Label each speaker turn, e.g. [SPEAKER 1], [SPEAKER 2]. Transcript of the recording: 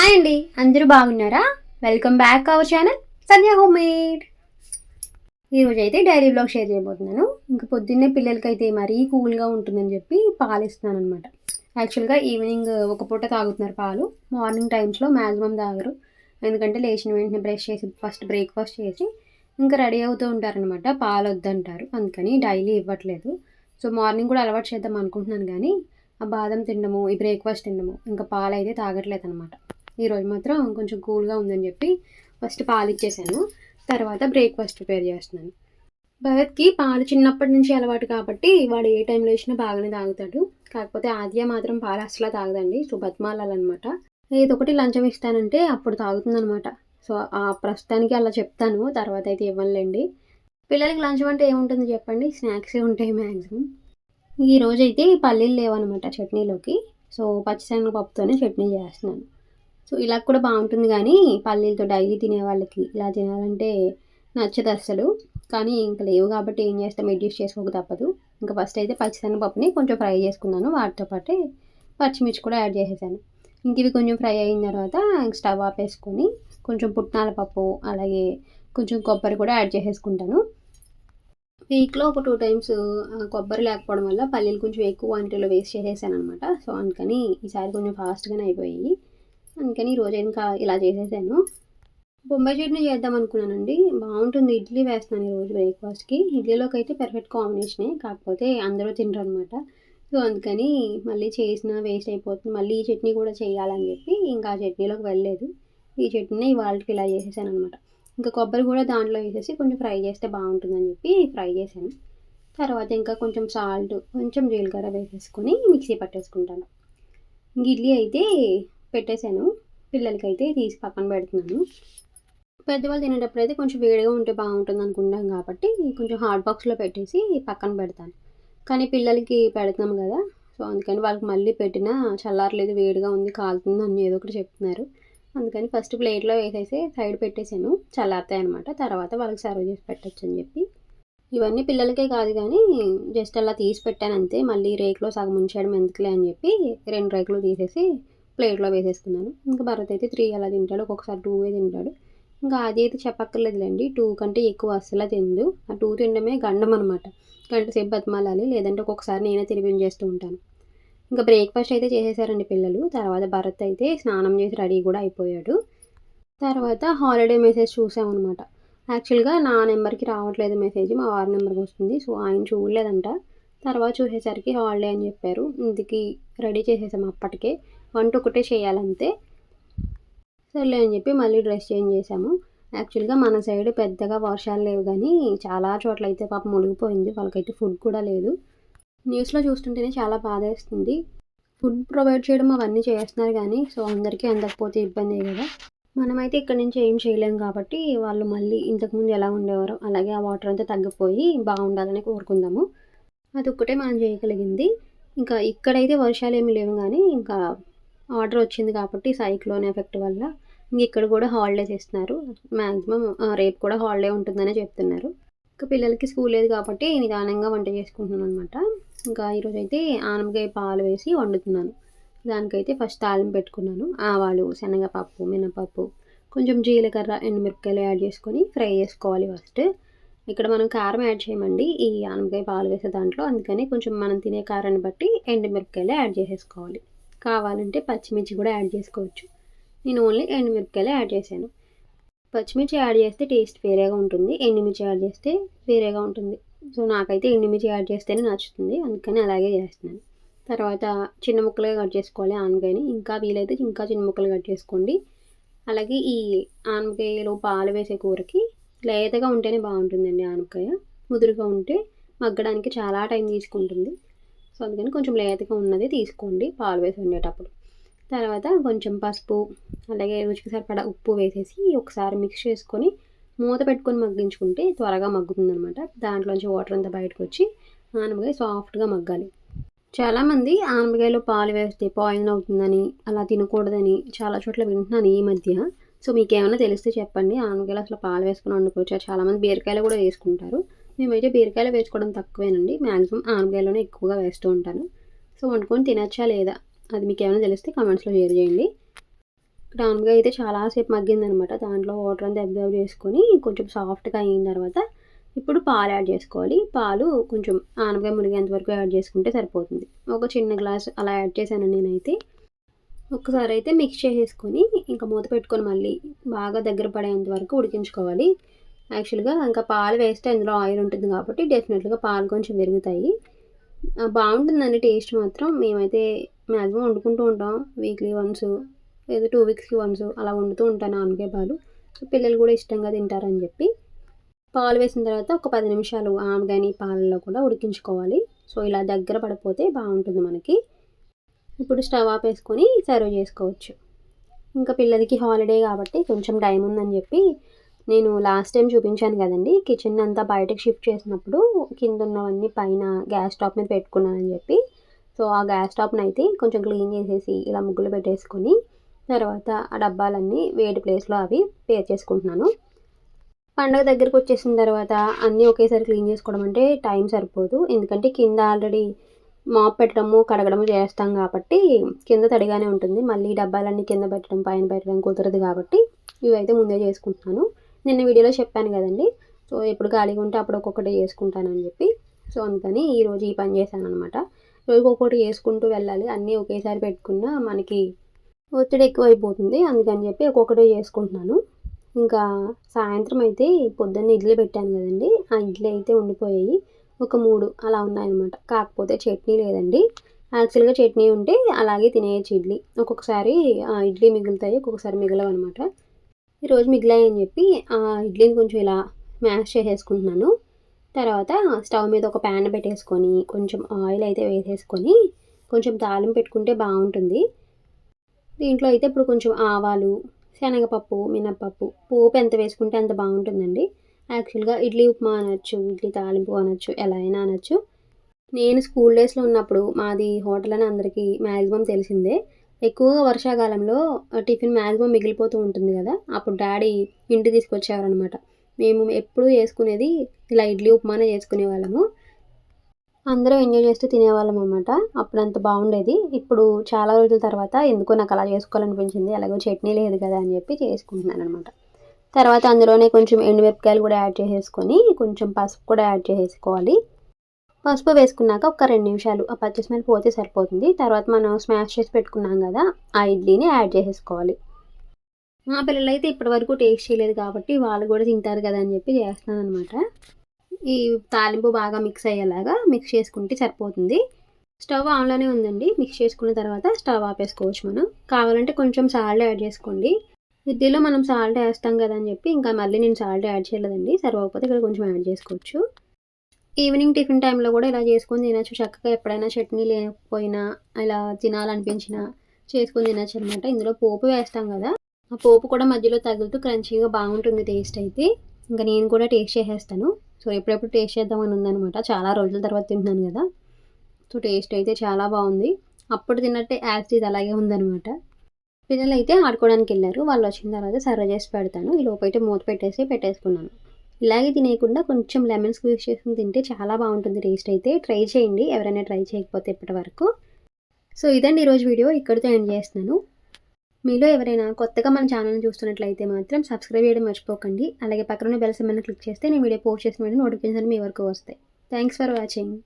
[SPEAKER 1] Hi అండి. అందరూ బాగున్నారా? Welcome back our channel Sandhya home made ఈరోజు అయితే డైరీ బ్లాగ్ షేర్ చేయబోతున్నాను. ఇంక పొద్దున్నే పిల్లలకైతే మరీ కూల్గా ఉంటుందని చెప్పి పాలు ఇస్తున్నాను అనమాట యాక్చువల్గా ఈవినింగ్ ఒక పూట తాగుతున్నారు పాలు. మార్నింగ్ టైమ్స్లో మ్యాక్సిమం తాగరు. ఎందుకంటే లేచిన వెంటనే బ్రష్ చేసి ఫస్ట్ బ్రేక్ఫాస్ట్ చేసి ఇంకా రెడీ అవుతూ ఉంటారనమాట పాలు వద్దంటారు. అందుకని డైలీ ఇవ్వట్లేదు. సో మార్నింగ్ కూడా అలవాటు చేద్దాం అనుకుంటున్నాను కానీ ఆ బాదం తినడము ఈ బ్రేక్ఫాస్ట్ తినడము ఇంకా పాలు అయితే తాగట్లేదు అనమాట ఈరోజు మాత్రం కొంచెం కూల్గా ఉందని చెప్పి ఫస్ట్ పాలు ఇచ్చేసాను. తర్వాత బ్రేక్ఫాస్ట్ ప్రిపేర్ చేస్తున్నాను. భరత్కి పాలు చిన్నప్పటి నుంచి అలవాటు కాబట్టి వాడు ఏ టైంలో ఇచ్చినా బాగానే తాగుతాడు. కాకపోతే ఆద్య మాత్రం పాలు అసలు తాగదండి. సో బతిమాలన్నమాట ఏదో ఒకటి లంచం ఇస్తానంటే అప్పుడు తాగుతుందనమాట సో ఆ ప్రస్తుతానికి అలా చెప్తాను. తర్వాత అయితే ఇవ్వనులేండి. పిల్లలకి లంచం అంటే ఏముంటుంది చెప్పండి? స్నాక్సే ఉంటాయి మ్యాక్సిమం ఈ అయితే పల్లీలు లేవన్నమాట చట్నీలోకి. సో పచ్చిశనగపప్పుతోనే చట్నీ చేస్తున్నాను. సో ఇలా కూడా బాగుంటుంది కానీ పల్లీలతో డైలీ తినే వాళ్ళకి ఇలా తినాలంటే నచ్చదు అసలు కానీ ఇంకా లేవు కాబట్టి ఏం చేస్తాం? అడ్జస్ట్ చేసుకోక తప్పదు. ఇంకా ఫస్ట్ అయితే పచ్చిశనగపప్పుని కొంచెం ఫ్రై చేసుకున్నాను వాటితో పాటే పచ్చిమిర్చి కూడా యాడ్ చేసేసాను. ఇంక ఇవి కొంచెం ఫ్రై అయిన తర్వాత స్టవ్ ఆపేసుకొని కొంచెం పుట్నాల పప్పు అలాగే కొంచెం కొబ్బరి కూడా యాడ్ చేసేసుకుంటాను. వీక్లో ఒక టూ టైమ్స్ కొబ్బరి లేకపోవడం వల్ల పల్లీలు కొంచెం ఎక్కువ క్వాంటిటీలో వేస్ట్ చేసేసాను అనమాట సో అందుకని ఈసారి కొంచెం ఫాస్ట్గానే అయిపోయాయి. అందుకని ఈరోజు ఇంకా ఇలా చేసేసాను. బొంబాయి చట్నీ చేద్దాం అనుకున్నానండి. బాగుంటుంది. ఇడ్లీ వేస్తున్నాను ఈరోజు బ్రేక్ఫాస్ట్కి. ఇడ్లీలోకి అయితే పర్ఫెక్ట్ కాంబినేషనే కాకపోతే అందరూ తినరు అనమాట సో అందుకని మళ్ళీ చేసిన వేస్ట్ అయిపోతుంది. మళ్ళీ ఈ చట్నీ కూడా చేయాలని చెప్పి ఇంకా ఆ చట్నీలోకి వెళ్ళలేదు. ఈ చట్నీ ఇవాళకి ఇలా చేసేసాను అనమాట ఇంకా కొబ్బరి కూడా దాంట్లో వేసేసి కొంచెం ఫ్రై చేస్తే బాగుంటుందని చెప్పి ఫ్రై చేశాను. తర్వాత ఇంకా కొంచెం సాల్ట్ కొంచెం జీలకర్ర వేసేసుకొని మిక్సీ పట్టేసుకుంటాను. ఇంక ఇడ్లీ అయితే పెట్టేశాను. పిల్లలకైతే తీసి పక్కన పెడుతున్నాను. పెద్దవాళ్ళు తినేటప్పుడు అయితే కొంచెం వేడిగా ఉంటే బాగుంటుంది అనుకుంటాం కాబట్టి కొంచెం హాట్ బాక్స్లో పెట్టేసి పక్కన పెడతాను. కానీ పిల్లలకి పెడుతున్నాం కదా సో అందుకని వాళ్ళకి మళ్ళీ పెట్టినా చల్లారలేదు వేడిగా ఉంది కాలుతుంది అని ఏదో ఒకటి చెప్తున్నారు. అందుకని ఫస్ట్ ప్లేట్లో వేసేసి సైడ్ పెట్టేసాను చల్లారుతాయి అనమాట తర్వాత వాళ్ళకి సర్వ్ చేసి పెట్టచ్చు అని చెప్పి. ఇవన్నీ పిల్లలకే కాదు కానీ జస్ట్ అలా తీసి పెట్టాను అంతే. మళ్ళీ రేకులో సగం ఉంచేయడం ఎందుకులే అని చెప్పి రెండు రేకులు తీసేసి ప్లేట్లో వేసేసుకున్నాను. ఇంకా భరత్ అయితే త్రీ అలా తింటాడు. ఒక్కొక్కసారి టూ తింటాడు. ఇంకా అది అయితే చెప్పక్కర్లేదులేండి. టూ కంటే ఎక్కువ అస్సలు తిండు ఆ టూ తినడమే గండం అనమాట గంట సేపు బతిమాలాలి. లేదంటే ఒక్కొక్కసారి నేనే తినిపించేస్తూ ఉంటాను. ఇంకా బ్రేక్ఫాస్ట్ అయితే చేసేసారండి పిల్లలు. తర్వాత భరత్ అయితే స్నానం చేసి రెడీ కూడా అయిపోయాడు. తర్వాత హాలిడే మెసేజ్ చూసామన్నమాట. యాక్చువల్గా నా నెంబర్కి రావట్లేదు మెసేజ్. మా వారి నెంబర్కి వస్తుంది. సో ఆయన చూడలేదంట. తర్వాత చూసేసరికి హాలిడే అని చెప్పారు. ఇంటికి రెడీ చేసేసాము అప్పటికే. వంట ఒకటే చేయాలంతే. సర్లే అని చెప్పి మళ్ళీ డ్రెస్ చేంజ్ చేసాము యాక్చువల్గా మన సైడ్ పెద్దగా వర్షాలు లేవు కానీ చాలా చోట్ల అయితే పాప మునిగిపోయింది. వాళ్ళకైతే ఫుడ్ కూడా లేదు. న్యూస్లో చూస్తుంటేనే చాలా బాధేస్తుంది ఫుడ్ ప్రొవైడ్ చేయడం అవన్నీ చేస్తున్నారు కానీ సో అందరికీ అందకపోతే ఇబ్బంది కదా. మనమైతే ఇక్కడ నుంచి ఏం చేయలేము కాబట్టి వాళ్ళు మళ్ళీ ఇంతకుముందు ఎలా ఉండేవారో అలాగే ఆ వాటర్ అంతా తగ్గిపోయి బాగుండాలని కోరుకుందాము. అది ఒక్కటే మనం చేయగలిగింది. ఇంకా ఇక్కడైతే వర్షాలు ఏమి లేవు కానీ ఇంకా ఆర్డర్ వచ్చింది కాబట్టి సైక్లోన్ ఎఫెక్ట్ వల్ల ఇంక ఇక్కడ కూడా హాలిడేస్ ఇస్తున్నారు మ్యాక్సిమం రేపు కూడా హాలిడే ఉంటుందనే చెప్తున్నారు. ఇంకా పిల్లలకి స్కూల్ లేదు కాబట్టి నిదానంగా వంట చేసుకుంటున్నాను అనమాట ఇంకా ఈరోజు అయితే ఆనపకాయ పాలు వేసి వండుతున్నాను. దానికైతే ఫస్ట్ తాళం పెట్టుకున్నాను. ఆవాలు శనగపప్పు మినపప్పు కొంచెం జీలకర్ర ఎండుమిరపకాయలు యాడ్ చేసుకొని ఫ్రై చేసుకోవాలి ఫస్ట్. ఇక్కడ మనం కారం యాడ్ చేయమండి. ఈ ఆనపకాయ పాలు వేసే దాంట్లో. అందుకని కొంచెం మనం తినే కారాన్ని బట్టి ఎండుమిరపకాయలు యాడ్ చేసేసుకోవాలి. కావాలంటే పచ్చిమిర్చి కూడా యాడ్ చేసుకోవచ్చు. నేను ఓన్లీ ఎండుమిరపకాయలు యాడ్ చేశాను. పచ్చిమిర్చి యాడ్ చేస్తే టేస్ట్ వేరేగా ఉంటుంది. ఎండుమిర్చి యాడ్ చేస్తే వేరేగా ఉంటుంది. సో నాకైతే ఎండుమిర్చి యాడ్ చేస్తేనే నచ్చుతుంది. అందుకని అలాగే చేస్తున్నాను. తర్వాత చిన్న ముక్కలుగా కట్ చేసుకోవాలి ఆనకాయని ఇంకా వీలైతే ఇంకా చిన్న ముక్కలు కట్ చేసుకోండి. అలాగే ఈ ఆనపకాయలో పాలు వేసే కూరకి లేతగా ఉంటేనే బాగుంటుందండి ఆనకాయ ముదురుగా ఉంటే మగ్గడానికి చాలా టైం తీసుకుంటుంది. సో అందుకని కొంచెం లేతగా ఉన్నది తీసుకోండి పాలు వేసి వండేటప్పుడు. తర్వాత కొంచెం పసుపు అలాగే రుచికి సరిపడా ఉప్పు వేసేసి ఒకసారి మిక్స్ చేసుకొని మూత పెట్టుకొని మగ్గించుకుంటే త్వరగా మగ్గుతుంది అనమాట దాంట్లోంచి వాటర్ అంతా బయటకు వచ్చి ఆనపకాయ సాఫ్ట్గా మగ్గాలి. చాలామంది ఆనపకాయలో పాలు వేస్తే పాయిజన్ అవుతుందని అలా తినకూడదని చాలా చోట్ల వింటున్నాను ఈ మధ్య. సో మీకు ఏమైనా తెలిస్తే చెప్పండి ఆనపకాయలు అసలు పాలు వేసుకొని వండుకోవచ్చు? చాలామంది బీరకాయలు కూడా వేసుకుంటారు. మేమైతే బీరకాయలు వేసుకోవడం తక్కువేనండి. మ్యాక్సిమం ఆనకాయలోనే ఎక్కువగా వేస్తూ ఉంటాను. సో వండుకొని తినచ్చా లేదా? అది మీకు ఏమైనా తెలిస్తే కామెంట్స్లో షేర్ చేయండి. ఇక్కడ ఆనపకాయ అయితే చాలాసేపు మగ్గిందనమాట. దాంట్లో వాటర్ అంతా అబ్జర్వ్ చేసుకొని కొంచెం సాఫ్ట్గా అయిన తర్వాత ఇప్పుడు పాలు యాడ్ చేసుకోవాలి. పాలు కొంచెం ఆనపకాయ మునిగేంత వరకు యాడ్ చేసుకుంటే సరిపోతుంది. ఒక చిన్న గ్లాస్ అలా యాడ్ చేశాను నేనైతే. ఒక్కసారి అయితే మిక్స్ చేసేసుకొని ఇంకా మూత పెట్టుకొని మళ్ళీ బాగా దగ్గర పడేంత వరకు ఉడికించుకోవాలి. యాక్చువల్గా ఇంకా పాలు వేస్తే అందులో ఆయిల్ ఉంటుంది కాబట్టి డెఫినెట్గా పాలు కొంచెం పెరుగుతాయి. బాగుంటుందండి టేస్ట్ మాత్రం. మేమైతే మ్యాక్సిమం వండుకుంటూ ఉంటాం. వీక్లీ వన్స్ లేదా టూ వీక్స్కి వన్స్ అలా వండుతూ ఉంటాను ఆనపకాయ పాలు. పిల్లలు కూడా ఇష్టంగా తింటారని చెప్పి. పాలు వేసిన తర్వాత ఒక పది నిమిషాలు ఆమెగాని పాలల్లో కూడా ఉడికించుకోవాలి. సో ఇలా దగ్గర పడిపోతే బాగుంటుంది మనకి. ఇప్పుడు స్టవ్ వేసుకొని సర్వ్ చేసుకోవచ్చు. ఇంకా పిల్లలకి హాలిడే కాబట్టి కొంచెం టైం ఉందని చెప్పి నేను లాస్ట్ టైం చూపించాను కదండి కిచెన్ అంతా బయటకు షిఫ్ట్ చేసినప్పుడు కింద ఉన్నవన్నీ పైన గ్యాస్ స్టాప్ మీద పెట్టుకున్నానని చెప్పి. సో ఆ గ్యాస్ స్టాప్ని అయితే కొంచెం క్లీన్ చేసేసి ఇలా ముగ్గులు పెట్టేసుకొని తర్వాత ఆ డబ్బాలన్నీ వేడి ప్లేస్లో అవి పేర్ చేసుకుంటున్నాను. పండగ దగ్గరకు వచ్చేసిన తర్వాత అన్నీ ఒకేసారి క్లీన్ చేసుకోవడం అంటే టైం సరిపోదు. ఎందుకంటే కింద ఆల్రెడీ మాప్ పెట్టడము కడగడము చేస్తాం కాబట్టి కింద తడిగానే ఉంటుంది. మళ్ళీ డబ్బాలన్నీ కింద పెట్టడం పైన పెట్టడం కుదరదు కాబట్టి ఇవైతే ముందే చేసుకుంటున్నాను. నిన్న వీడియోలో చెప్పాను కదండి. సో ఎప్పుడు ఖాళీగా ఉంటే అప్పుడు ఒక్కొక్కటి చేసుకుంటానని చెప్పి. సో అందుకని ఈరోజు ఈ పని చేశాను అనమాట రోజు ఒక్కొక్కటి చేసుకుంటూ వెళ్ళాలి. అన్నీ ఒకేసారి పెట్టుకున్నా మనకి ఒత్తిడి ఎక్కువ అయిపోతుంది అందుకని చెప్పి ఒక్కొక్కటి చేసుకుంటున్నాను. ఇంకా సాయంత్రం అయితే పొద్దున్న ఇడ్లీ పెట్టాను కదండి. ఆ ఇడ్లీ అయితే ఉండిపోయాయి. ఒక మూడు అలా ఉన్నాయన్నమాట. కాకపోతే చట్నీ లేదండి. యాక్చువల్గా చట్నీ ఉంటే అలాగే తినేయచ్చు ఇడ్లీ. ఒక్కొక్కసారి ఇడ్లీ మిగులుతాయి ఒక్కొక్కసారి మిగలవన్నమాట. ఈరోజు మిగిలాయని చెప్పి ఆ ఇడ్లీని కొంచెం ఇలా మ్యాష్ చేసేసుకుంటున్నాను. తర్వాత స్టవ్ మీద ఒక ప్యాన్ పెట్టేసుకొని కొంచెం ఆయిల్ అయితే వేసేసుకొని కొంచెం తాలింపు పెట్టుకుంటే బాగుంటుంది. దీంట్లో అయితే ఇప్పుడు కొంచెం ఆవాలు శనగపప్పు మినప్పప్పు పోపు ఎంత వేసుకుంటే అంత బాగుంటుందండి. యాక్చువల్గా ఇడ్లీ ఉప్మా అనొచ్చు ఇడ్లీ తాలింపు అనొచ్చు ఎలా అయినా అనొచ్చు. నేను స్కూల్ డేస్లో ఉన్నప్పుడు మాది హోటల్ అని అందరికీ మ్యాక్సిమం తెలిసిందే. ఎక్కువగా వర్షాకాలంలో టిఫిన్ మ్యాక్సిమం మిగిలిపోతూ ఉంటుంది కదా. అప్పుడు డాడీ ఇంటి తీసుకొచ్చేవారనమాట మేము ఎప్పుడూ చేసుకునేది ఇలా ఇడ్లీ ఉప్మానే చేసుకునే వాళ్ళము అందరూ ఎంజాయ్ చేస్తూ తినేవాళ్ళం అనమాట అప్పుడు అంత బాగుండేది. ఇప్పుడు చాలా రోజుల తర్వాత ఎందుకో నాకు అలా చేసుకోవాలనిపించింది. అలాగే చట్నీ లేదు కదా అని చెప్పి చేసుకుంటున్నాను అనమాట తర్వాత అందులోనే కొంచెం ఎండుమిరపకాయలు కూడా యాడ్ చేసేసుకొని కొంచెం పసుపు కూడా యాడ్ చేసేసుకోవాలి. పసుపు వేసుకున్నాక ఒక రెండు నిమిషాలు. ఆ పచ్చి స్మెల్ పోతే సరిపోతుంది. తర్వాత మనం స్మాష్ చేసి పెట్టుకున్నాం కదా ఆ ఇడ్లీని యాడ్ చేసేసుకోవాలి. మా పిల్లలు అయితే ఇప్పటివరకు టేస్ట్ చేయలేదు కాబట్టి వాళ్ళు కూడా తింటారు కదా అని చెప్పి చేస్తున్నాను అనమాట ఈ తాలింపు బాగా మిక్స్ అయ్యేలాగా మిక్స్ చేసుకుంటే సరిపోతుంది. స్టవ్ ఆన్లోనే ఉందండి. మిక్స్ చేసుకున్న తర్వాత స్టవ్ ఆపేసుకోవచ్చు మనం. కావాలంటే కొంచెం సాల్ట్ యాడ్ చేసుకోండి. ఇడ్లీలో మనం సాల్ట్ వేస్తాం కదా అని చెప్పి ఇంకా మళ్ళీ నేను సాల్ట్ యాడ్ చేయలేదండి. సరిపోతే ఇక్కడ కొంచెం యాడ్ చేసుకోవచ్చు. ఈవినింగ్ టిఫిన్ టైంలో కూడా ఇలా చేసుకొని తినచ్చు. చక్కగా ఎప్పుడైనా చట్నీ లేకపోయినా ఇలా తినాలనిపించినా చేసుకొని తినచ్చు అనమాట ఇందులో పోపు వేస్తాం కదా ఆ పోపు కూడా మధ్యలో తగులుతూ క్రంచీగా బాగుంటుంది టేస్ట్ అయితే. ఇంకా నేను కూడా టేస్ట్ చేసేస్తాను. సో ఎప్పుడెప్పుడు టేస్ట్ చేద్దామని ఉందనమాట చాలా రోజుల తర్వాత తింటున్నాను కదా. సో టేస్ట్ అయితే చాలా బాగుంది. అప్పుడు తిన్నట్టే యాజ్ ఇది అలాగే ఉందనమాట పిల్లలు అయితే ఆడుకోవడానికి వెళ్ళారు. వాళ్ళు వచ్చిన తర్వాత సర్వ్ చేసి పెడతాను. ఈ లోపైతే మూత పెట్టేసి పెట్టేసుకున్నాను. ఇలాగే తినేయకుండా కొంచెం లెమన్ స్క్వీజ్ చేసుకుని తింటే చాలా బాగుంటుంది టేస్ట్ అయితే. ట్రై చేయండి ఎవరైనా ట్రై చేయకపోతే ఇప్పటి వరకు. సో ఇదండి ఈరోజు వీడియో. ఇక్కడితో ఎండ్ చేస్తున్నాను. మీలో ఎవరైనా కొత్తగా మన ఛానల్ని చూస్తున్నట్లయితే మాత్రం సబ్స్క్రైబ్ చేయడం మర్చిపోకండి. అలాగే పక్కన బెల్ సిమ్మని క్లిక్ చేస్తే నేను వీడియో పోస్ట్ చేసిన వెంటనే నోటిఫికేషన్ మీ వరకు వస్తాయి. Thanks for watching.